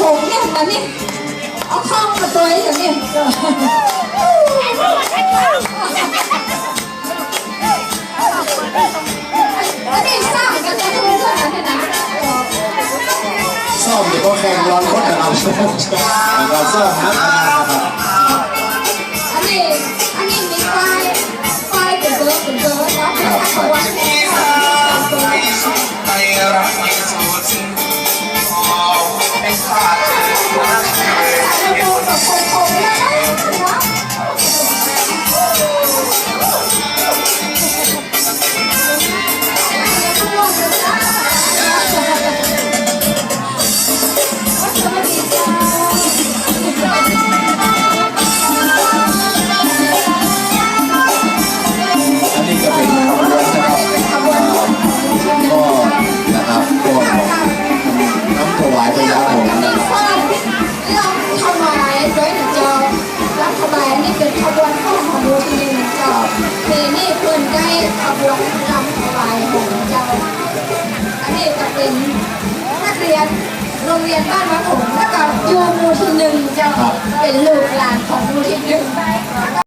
ท่องมาตัวอย่างนี้อันนี้สร้างกันจะทุกเรื่องอันนี้นะซ่อมเดี๋ยวก็แข่งร้อนรถนะครับนะครับซ่อมนะนะครับอันนี้อันนี้มีไฟไฟเป็นเบอร์เป็นเบอร์แล้วเป็นทางวันเป็นเบอร์ไปรักไม่สุดข hot. ายไปแล้วผมรับรับถวายด้วยหนึ่งจ้ารับถวายนี่เป็นขบวนข้าวของมูทีนึ่งเจ้าทีนี่เพิ่นได้ขบวนรำถวายของเจ้า อันนี้ก็เป็นนักเรียนโรงเรียนบ้านวัดผมแล้วก็อยู่มู่ที่หนึ่งเจ้าเป็นลูก